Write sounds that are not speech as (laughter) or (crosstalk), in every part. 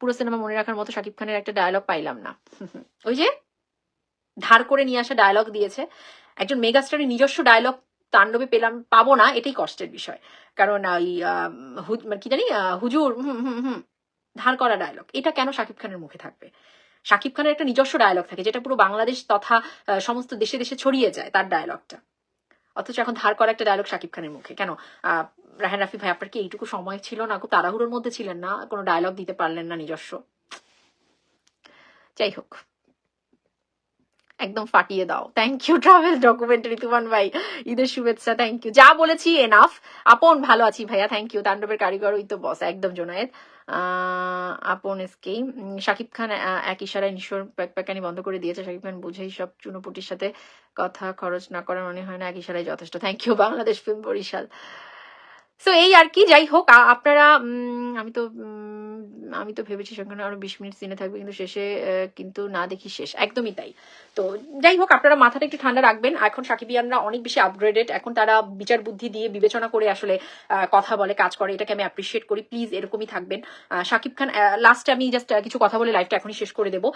পুরো সিনেমা মনে রাখার মতো শাকিব খানের একটা ডায়লগ পাইলাম না। ওই যে, ধার করে নিয়ে আসা ডায়লগ দিয়েছে। একজন মেগাস্টারের নিজস্ব ডায়লগ তাণ্ডবে পেলাম, পাবো না, এটাই কষ্টের বিষয়। কারণ ওই মানে কি জানি হুজুর, হুম হুম হুম ধার করা ডায়লগ এটা কেন শাকিব খানের মুখে থাকবে? শাকিব খানের একটা নিজস্ব ডায়লগ থাকে, যেটা পুরো বাংলাদেশ তথা সমস্ত দেশে দেশে ছড়িয়ে যায় তার ডায়লগটা অথচ এখন ধার করা একটা ডায়লগ শাকিব খানের মুখে। কেন? রাহেন রাফি ভাই, আপনার কি এইটুকু সময় ছিল না খুব তাড়াহুড়োর মধ্যে ছিলেন না? কোনো ডায়লগ দিতে পারলেন না নিজস্ব? যাই হোক। একদম ফাটিয়ে দাও। Thank you travel documentary Tuman ভাই। ঈদের শুভেচ্ছা থ্যাংক ইউ যা বলেছি এনাফ আপন, ভালো আছি ভাইয়া থ্যাংক ইউ তাণ্ডবের কারিগর, ওই তো বস একদম জোনায়েদ। আপন এসকে শাকিব খান এক ইশারায় নিশোর প্যাকপ্যাকানি বন্ধ করে দিয়েছে। শাকিব খান বুঝেই সব চুনোপুটির সাথে কথা খরচ না করার মনে হয় না, এক ইশারায় যথেষ্ট। Thank you Bangladesh film Barishal. So এই আর কি, যাই হোক আপনারা আমি তো আমি তো ভেবেছি সেখানে আরও বিশ মিনিট সিনে থাকবে, কিন্তু শেষে কিন্তু না দেখি শেষ। একদমই তাই। তো যাই হোক, আপনারা মাথাটা একটু ঠান্ডা রাখবেন। এখন সাকিবিয়ানরা অনেক বেশি আপগ্রেডেড এখন তারা বিচার বুদ্ধি দিয়ে বিবেচনা করে আসলে কথা বলে, কাজ করে। এটাকে আমি অ্যাপ্রিসিয়েট করি। প্লিজ এরকমই থাকবেন। সাকিব খান লাস্টে আমি জাস্ট কিছু কথা বলে লাইফটা এখনই শেষ করে দেবো।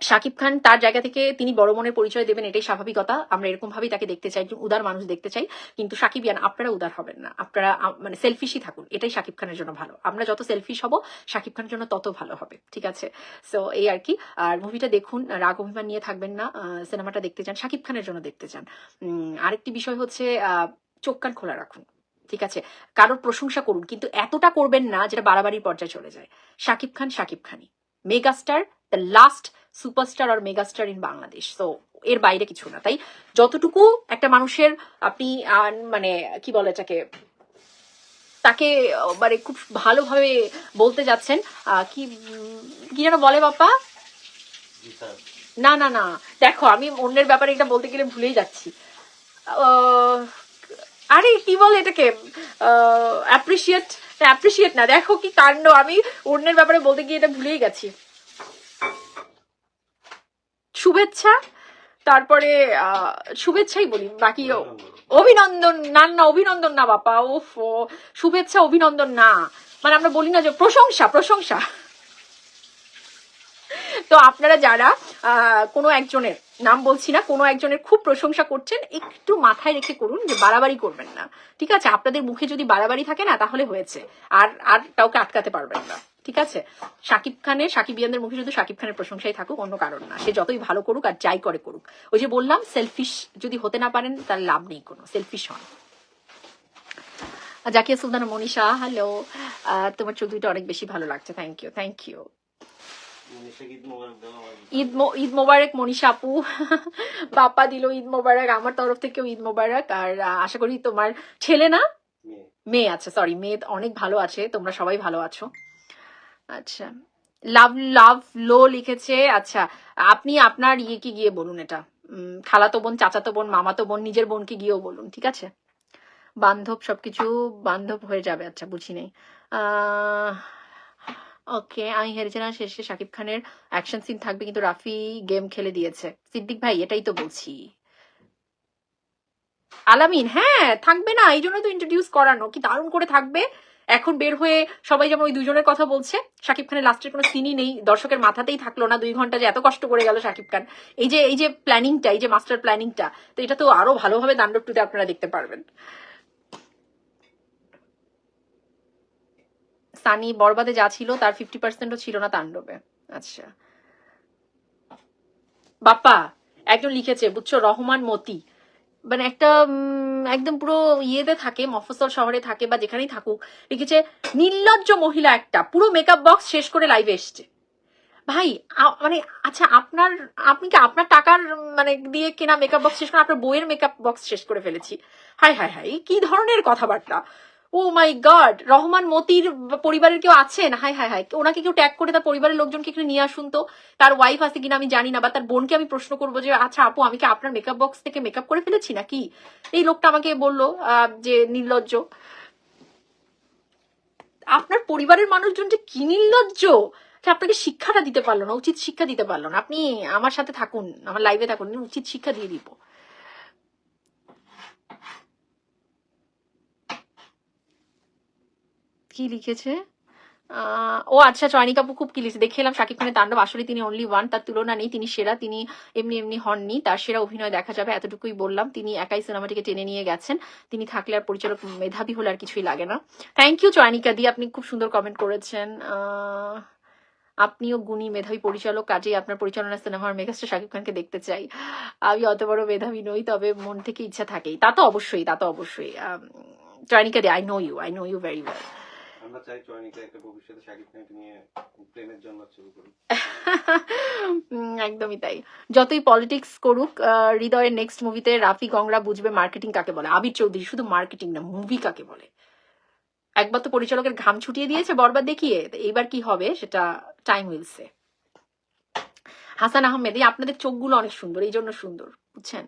শাকিব খান তার জায়গা থেকে তিনি বড় মনের পরিচয় দেবেন, এটাই স্বাভাবিকতা। আমরা এরকম ভাবেই তাকে দেখতে চাই, একজন উদার মানুষ দেখতে চাই। কিন্তু সাকিবিয়ান, আপনারা উদার হবেন না। আপনারা মানে সেলফিশই থাকুন। এটাই শাকিব খানের জন্য ভালো। আমরা যত সেলফিশ হব, শাকিব খানের জন্য তত ভালো হবে। ঠিক আছে? সো এই আর কি। আর মুভিটা দেখুন, রাগ অভিমান নিয়ে থাকবেন না। সিনেমাটা দেখতে চান, শাকিব খানের জন্য দেখতে চান। আরেকটি বিষয় হচ্ছে চোখ কান খোলা রাখুন। ঠিক আছে? কারোর প্রশংসা করুন। কিন্তু এতটা করবেন না, যেটা বাড়াবাড়ির পর্যায়ে চলে যায়। শাকিব খান, শাকিব খানই। মেগাস্টার দ্য লাস্ট সুপারস্টার আর মেগাস্টার ইন বাংলাদেশ। তো এর বাইরে কিছু না। তাই যতটুকু একটা মানুষের আপনি মানে কি বলে এটাকে, তাকে মানে খুব ভালোভাবে বলতে যাচ্ছেন কি কি যেন বলে বাপ্পা? না না না। দেখো, আমি অন্যের ব্যাপারে এটা বলতে গেলে ভুলেই যাচ্ছি। আরে, কি বলে এটাকে? অ্যাপ্রিসিয়েট অ্যাপ্রিসিয়েট না। দেখো কি কাণ্ড। আমি অন্যের ব্যাপারে বলতে গিয়ে এটা ভুলেই গেছি। শুভেচ্ছা তারপরে শুভেচ্ছাই বলি বাকি অভিনন্দন। না না অভিনন্দন না বাপা ও, শুভেচ্ছা অভিনন্দন না। মানে আমরা বলি না যে প্রশংসা প্রশংসা। তো আপনারা যারা কোনো একজনের নাম বলছি না কোনো একজনের খুব প্রশংসা করছেন একটু মাথায় রেখে করুন যে বাড়াবাড়ি করবেন না। ঠিক আছে? আপনাদের মুখে যদি বাড়াবাড়ি থাকে না তাহলে হয়েছে। আর আর কাউকে আটকাতে পারবেন না। ঠিক আছে? শাকিব খানের সাকিব ইয়ানদের মুখে শুধু শাকিব খানের প্রশংসাই থাকুক অন্য কারণ না। সে যতই ভালো করুক আর যাই করে করুক। ওই যে বললাম সেলফিশ যদি হতে না পারেন তার লাভ নেই কোনো। সেলফিশ হন। জাকিয়া সুলতানা মনীষা হ্যালো তোমার চৌধুরীটা অনেক বেশি ভালো লাগছে। Thank you thank you Eid Eid Mubarak Manisha আপু। বাপ্পা দিল ঈদ মোবারক আমার তরফ থেকেও ঈদ মোবারক। আর আশা করি তোমার ছেলে না? মেয়ে। আছে সরি মেয়ে অনেক ভালো আছে তোমরা সবাই ভালো আছো। আচ্ছা। লাভ লাভ, লো লিখেছে। আচ্ছা আপনি আপনার ইয়েকে গিয়ে বলুন এটা। খালাতো বোন, চাচাতো বোন, মামাতো বোন, নিজের বোনকে গিয়েও বলুন, ঠিক আছে? বান্ধব সবকিছু বান্ধব হয়ে যাবে আচ্ছা বুঝি নেই। ওকে, আমি হেরেছি না। শেষে শাকিব খানের অ্যাকশন সিন থাকবে, কিন্তু রাফি গেম খেলে দিয়েছে। সিদ্দিক ভাই, এটাই তো বলছি। আলামিন হ্যাঁ থাকবে না এই জন্য তো ইন্ট্রোডিউস করানো। কি দারুণ করে থাকবে। এখন বের হয়ে সবাই যেমন ওই দুজনের কথা বলছে, শাকিব খানের লাস্টের কোনো সিনই নেই, দর্শকের মাথাতেই থাকল না, দুই ঘণ্টা যে এত কষ্ট করে গেল শাকিব খান। এই যে এই যে প্ল্যানিংটা এই যে মাস্টার প্ল্যানিংটা তো এটা তো আরও ভালোভাবে তাণ্ডব টুতে আপনারা দেখতে পারবেন। সানি বরবাদে যা ছিল, তার ফিফটি পার্সেন্টও ছিল না তাণ্ডবে। আচ্ছা। বাপ্পা, একজন লিখেছে, বুঝছ, রহমান মতি। মানে একটা একদম পুরো ইয়েতে থাকে, মফস্বল শহরে থাকে বা যেখানেই থাকুক, লিখেছে, নির্লজ্জ মহিলা একটা, পুরো মেকআপ বক্স শেষ করে লাইভে এসছে। ভাই মানে আচ্ছা আপনার, আপনি কি আপনার টাকার মানে দিয়ে কেনা মেকআপ বক্স শেষ করে, আপনার বইয়ের মেকআপ বক্স শেষ করে ফেলেছি? হাই হাই হাই কি ধরনের কথাবার্তা? ও মাই গড রহমান মতির পরিবারের কেউ আছেন? হাই হাই হাই ওনাকে কেউ ট্যাগ করে তার পরিবারের লোকজনকে এখানে নিয়ে আসুন তো। তার ওয়াইফ আছে কিনা আমি জানি না বা তার বোনকে আমি প্রশ্ন করব যে আচ্ছা আপু, আমি কি আপনার মেকআপ বক্স থেকে মেকআপ করে ফেলেছি নাকি? এই লোকটা আমাকে বলল যে নির্লজ্জ। আপনার পরিবারের মানুষজন যে কি নির্লজ্জ? আপনাকে শিক্ষাটা দিতে পারল না, উচিত শিক্ষা দিতে পারল না। আপনি আমার সাথে থাকুন, আমার লাইভে থাকুন উচিত শিক্ষা দিয়ে দিব। কি লিখেছে? ও আচ্ছা চয়নি কাপু খুব কিলিস দেখে এলাম শাকিব খানের তাণ্ডব। আসলে তিনি অনলি ওয়ান তার তুলনা নেই। তিনি সেরা, তিনি এমনি এমনি হননি। তার সেরা অভিনয় দেখা যাবে, এতটুকুই বললাম। তিনি একাই সিনেমাটিকে টেনে নিয়ে গেছেন। তিনি থাকলে আর পরিচালক মেধাবী হলে আর কিছুই লাগে না। থ্যাংক ইউ চয়নিকা দি। আপনি খুব সুন্দর কমেন্ট করেছেন। আপনিও গুণী মেধাবী পরিচালক। কাজেই আপনার পরিচালনা সিনেমার মেগাস্টার শাকিব খানকে দেখতে চাই। আমি অত বড় মেধাবী নই, তবে মন থেকে ইচ্ছা থাকেই। তা তো অবশ্যই, তা তো অবশ্যই। চয়নিকা দি I know you I know you very well আমরা চাই চয়নিকা একটা ভবিষ্যতে শাকিব খানকে নিয়ে প্রেমের জন্য শুরু করি একদমই তাই। যতই পলিটিক্স করুক হৃদয়ের নেক্সট মুভিতে রাফি গংরা বুঝবে মার্কেটিং কাকে বলে। আবির চৌধুরী শুধু মার্কেটিং না মুভি কাকে বলে। একবার তো পরিচালকের ঘাম ছুটিয়ে দিয়েছে বরবার দেখিয়ে। এইবার কি হবে সেটা টাইম উইলসে হাসান আহমেদ এই আপনাদের চোখগুলো অনেক সুন্দর এই জন্য সুন্দর, বুঝছেন?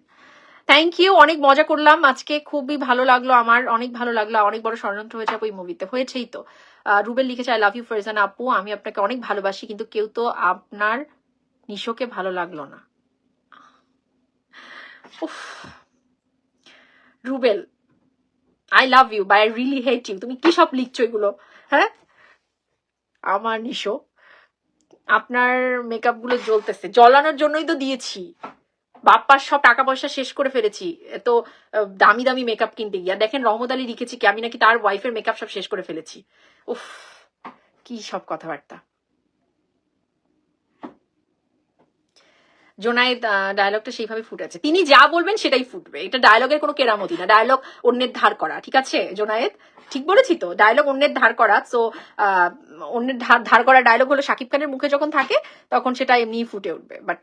থ্যাংক ইউ অনেক মজা করলাম। আজকে খুবই ভালো লাগল আমার, অনেক ভালো লাগল। অনেক বড় ষড়যন্ত্র হয়েছে এই মুভিতে হয়েছেই তো। রুবেল লিখেছে আই লাভ ইউ ফারজান আপু। আমি আপনাকে অনেক ভালোবাসি, কিন্তু কেউ তো আপনার নিশোকে ভালো লাগল না। উফ। Rubel I love you bye I really hate you তুমি কি সব লিখছো এগুলো? হ্যাঁ? আমার নিশো। আপনার মেকআপগুলো জ্বলতেছে। জ্বলানোর জন্যই তো দিয়েছি। বাপ্পার সব টাকা পয়সা শেষ করে ফেলেছি। আহ, দামি দামি মেকআপ কিনতে গিয়া। দেখেন রহমত আলী লিখেছি কি আমি নাকি তার ওয়াইফের মেকআপ সব শেষ করে ফেলেছি। উফ কি সব কথাবার্তা। জোনায়েদ ডায়লগটা সেইভাবে ফুটেছে তিনি যা বলবেন সেটাই ফুটবে। এটা ডায়লগের কোনো কেরামতি না। ডায়লগ অন্যের ধার করা ঠিক আছে জোনায়েদ? ঠিক বলেছি তো? ডায়লগ অন্যের ধার করা সো অন্যের ধার ধার করা ডায়লগ হলো শাকিব খানের মুখে যখন থাকে তখন সেটা এমনিই ফুটে উঠবে। বাট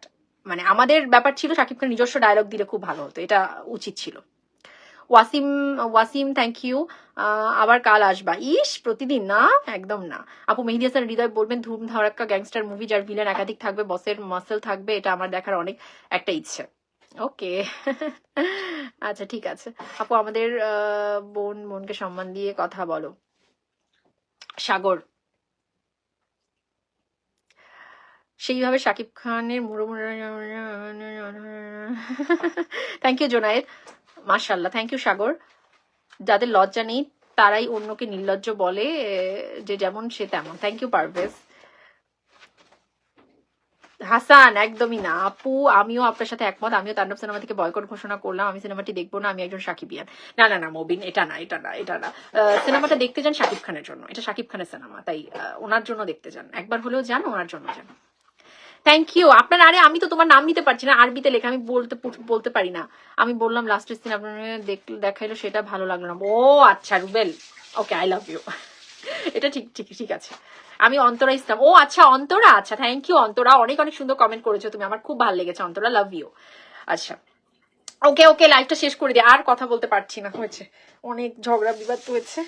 মানে আমাদের ব্যাপার ছিল শাকিব খান নিজস্ব ডায়লগ দিলে খুব ভালো হতো, এটা উচিত ছিল। ওয়াসিম ওয়াসিম থ্যাংক ইউ আবার কাল আসবা। ইস, প্রতিদিন না? একদম না। আপু, মেহেদি হাসান, হৃদয় বলবেন ধুম ধারাক্কা গ্যাংস্টার মুভি যার ভিলেন একাধিক থাকবে বসের মাসেল থাকবে, এটা আমার দেখার অনেক একটা ইচ্ছে। ওকে (laughs) আচ্ছা ঠিক আছে। আপু, আমাদের বোন, বোনকে সম্মান দিয়ে কথা বলো। সাগর। সেইভাবে শাকিব খানের মুড়ো থ্যাংক ইউ জোনায়েদ মাশাল্লাহ থ্যাংক ইউ সাগর যাদের লজ্জা নেই তারাই অন্যকে নির্লজ্জ বলে যে যেমন সে তেমন থ্যাংক ইউ পারভেজ হাসান একদমই না আপু আমিও আপনার সাথে একমত আমিও তাণ্ডব সিনেমা থেকে বয়কট ঘোষণা করলাম আমি সিনেমাটি দেখব না আমি একজন সাকিবিয়ান না না না মবিন এটা না এটা না এটা না সিনেমাটা দেখতে যান শাকিব খানের জন্য এটা শাকিব খানের সিনেমা তাই ওনার জন্য দেখতে যান একবার হলেও যান ওনার জন্য যান থ্যাংক ইউ আপনার আরে আমি তো তোমার নাম নিতে পারছি না, আরবিতে লেখা, আমি বলতে বলতে পারি না। আমি বললাম লাস্টের দিন আপনার দেখ- দেখাইলো, সেটা ভালো লাগল না। ও আচ্ছা Rubel. Okay I love you এটা ঠিক ঠিক ঠিক আছে। আমি অন্তরা ইসলাম। ও আচ্ছা অন্তরা? আচ্ছা থ্যাংক ইউ অন্তরা। অনেক অনেক সুন্দর কমেন্ট করেছ তুমি। আমার খুব ভালো লেগেছে। অন্তরা লাভ ইউ আচ্ছা। ওকে ওকে লাইভটা শেষ করে দিই। আর কথা বলতে পারছি না হয়েছে। অনেক ঝগড়া, বিবাদ হয়েছে।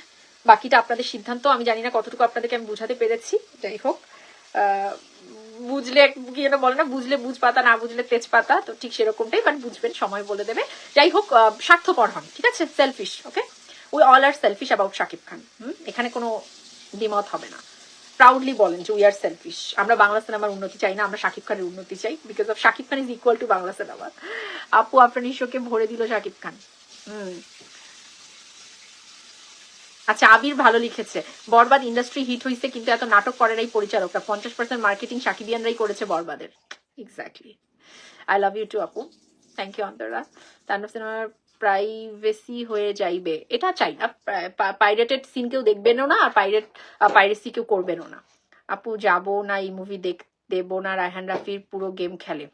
বাকিটা আপনাদের সিদ্ধান্ত, আমি জানি না কতটুকু আপনাদেরকে আমি বুঝাতে পেরেছি। যাই হোক বুঝলে কি যেন বলে না, বুঝলে বুঝ পাতা না বুঝলে তেজ পাতা তো ঠিক সেরকমটাই বাট বুঝবেন, সময় বলে দেবে। যাই হোক স্বার্থপর হন, ঠিক আছে? Selfish okay we all are selfish about Shakib Khan hmm? এখানে কোনো দ্বিমত হবে না। প্রাউডলি বলেন যে উই আর সেলফিশ আমরা বাংলা সিনেমার উন্নতি চাই না, আমরা শাকিব খানের উন্নতি চাই because of Shakib Khan is equal to Bangla cinema আপু, আপনার নিশোকে ভরে দিল শাকিব খান হুম। আচ্ছা আবির ভালো লিখেছে। বরবাদ ইন্ডাস্ট্রি হিট হয়েছে কিন্তু এত নাটক করে নাই পরিচালকরা। পঞ্চাশ পার্সেন্ট মার্কেটিং সাকিবিয়ানরাই করেছে বরবাদের। Exactly I love you too আপু। Thank you Antara. তাণ্ডব সিনেমার প্রাইভেসি হয়ে যাইবে। এটা চাই না। পাইরেটেড সিন কেউ দেখবেনও না, আর পাইরেট পাইরেসি কেউ করবেনও না। আপু, যাব না এই মুভি দেখ, দেবো না রায়হান রাফির পুরো গেম খেলে।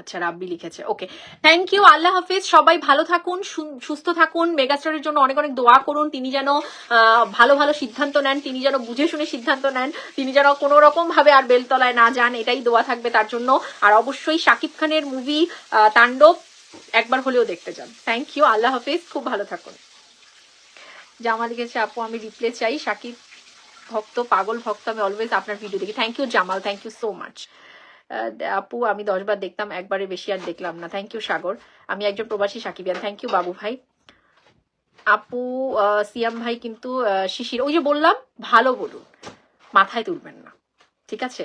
আচ্ছা রাব্বি লিখেছে। ওকে থ্যাংক ইউ আল্লাহ হাফিজ। সবাই ভালো থাকুন সুস্থ থাকুন। মেগাস্টারের জন্য অনেক অনেক দোয়া করুন। তিনি যেন ভালো ভালো সিদ্ধান্ত নেন। তিনি যেন বুঝে শুনে সিদ্ধান্ত নেন। তিনি যেন কোনো রকম ভাবে আর বেলতলায় না যান। এটাই দোয়া থাকবে তার জন্য। আর অবশ্যই শাকিব খানের মুভি তাণ্ডব একবার হলেও দেখতে যান। থ্যাংক ইউ আল্লাহ হাফিজ। খুব ভালো থাকুন। জামা লিখেছে, আপু, আমি রিপ্লে চাই। শাকিব ভক্ত, পাগল ভক্ত, আমি অলওয়েজ আপনার ভিডিও দেখি। Thank you Jamal. Thank you so much আপু, আমি দশবার দেখতাম, একবারে বেশি আর দেখলাম না। Thank you Sagar. আমি একজন প্রবাসী সাকিবিয়ান থ্যাংক ইউ বাবু ভাই। আপু সিয়াম ভাই কিন্তু শিশির। ওই যে বললাম, ভালো বলুন। মাথায় তুলবেন না। ঠিক আছে?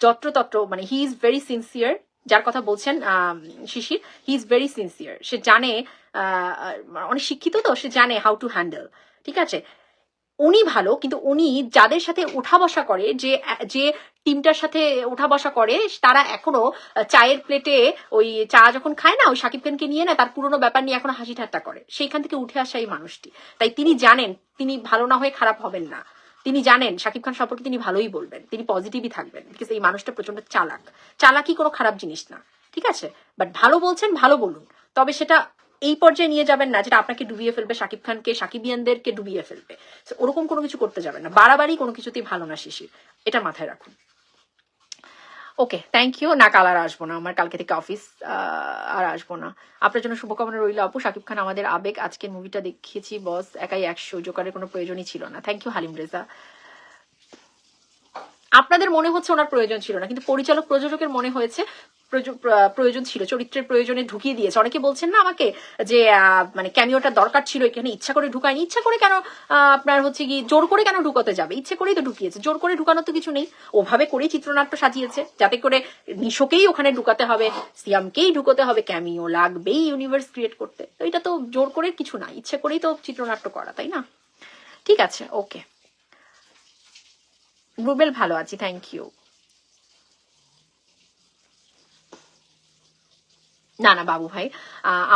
যত্রতত্র মানে হি ইজ ভেরি সিনসিয়ার যার কথা বলছেন Shishir he is very sincere সে জানে অনেক শিক্ষিত তো, সে জানে হাউ টু হ্যান্ডেল ঠিক আছে? উনি ভালো, কিন্তু উনি যাদের সাথে উঠা বসা করে, যে যে টিমটার সাথে উঠা বসা করে, তারা এখনও চায়ের প্লেটে ওই চা যখন খায় না, ওই সাকিব খানকে নিয়ে না তার পুরনো ব্যাপার নিয়ে এখনও হাসি ঠাট্টা করে। সেইখান থেকে উঠে আসা এই মানুষটি। তাই তিনি জানেন, তিনি ভালো না হয়ে খারাপ হবেন না। তিনি জানেন শাকিব খান সম্পর্কে তিনি ভালোই বলবেন, তিনি পজিটিভই থাকবেন বিকজ এই মানুষটা প্রচণ্ড চালাক। চালাকি কোনো খারাপ জিনিস না, ঠিক আছে? বাট ভালো বলছেন, ভালো বলুন। তবে সেটা এই পর্যায়ে নিয়ে যাবেন না, যেটা আপনাকে ডুবিয়ে ফেলবে শাকিব খানকে সাকিবিয়ানদেরকে ডুবিয়ে ফেলবে। ওরকম কোনো কিছু করতে যাবেন না। বাড়াবাড়ি কোনো কিছুতেই ভালো না, শিশির। এটা মাথায় রাখুন। ওকে থ্যাংক ইউ না, কাল আর আসব না। আমার কালকে থেকে অফিস আর আসব না। আপনার জন্য শুভকামনা রইল, আপু। শাকিব খান আমাদের আবেগ। আজকের মুভিটা দেখিয়েছি বস একাই একশো। জোকারের কোনো প্রয়োজনই ছিল না। Thank you Halim Reza. আপনাদের মনে হচ্ছে ওনার প্রয়োজন ছিল না, কিন্তু পরিচালক প্রযোজকের মনে হয়েছে প্রয়োজন ছিল, চরিত্রের প্রয়োজনে ঢুকিয়ে দিয়েছে। অনেকে বলছেন না আমাকে যে মানে ক্যামিওটা দরকার ছিল, এখানে ইচ্ছা করে ঢুকায়নি। ইচ্ছা করে কেন আপনার হচ্ছে কি, জোর করে কেন ঢুকাতে যাবে? ইচ্ছে করেই তো ঢুকিয়েছে। জোর করে ঢুকানো তো কিছু নেই। ওভাবে করেই চিত্রনাট্য সাজিয়েছে, যাতে করে নিশোকেই ওখানে ঢুকাতে হবে, সিয়ামকেই ঢুকাতে হবে, ক্যামিও লাগবেই ইউনিভার্স ক্রিয়েট করতে। তো এটা তো জোর করে কিছু না, ইচ্ছে করেই তো চিত্রনাট্য করা, তাই না? ঠিক আছে ওকে রুবেল ভালো আছি থ্যাংক ইউ না না, বাবু ভাই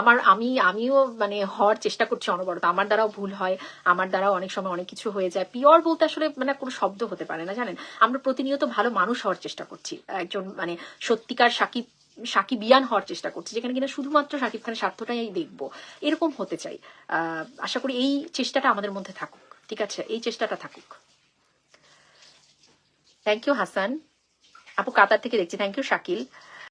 আমার, আমি, আমিও মানে হওয়ার চেষ্টা করছি অনবরত। আমার দ্বারাও ভুল হয়, আমার দ্বারাও অনেক সময় অনেক কিছু হয়ে যায়। পিওর বলতে আসলে মানে কোনো শব্দ হতে পারে না, জানেন? আমরা প্রতিনিয়ত ভালো মানুষ হওয়ার চেষ্টা করছি। একজন মানে সত্যিকার সাকিব সাকিব সাকিবিয়ান হওয়ার চেষ্টা করছি, যেখানে কিনা শুধুমাত্র সাকিব খানের স্বার্থটাই দেখব। এরকম হতে চাই। আশা করি এই চেষ্টাটা আমাদের মধ্যে থাকুক, ঠিক আছে? এই চেষ্টাটা থাকুক। থ্যাংক ইউ হাসান আপু কাতার থেকে দেখছি। Thank you Shakil.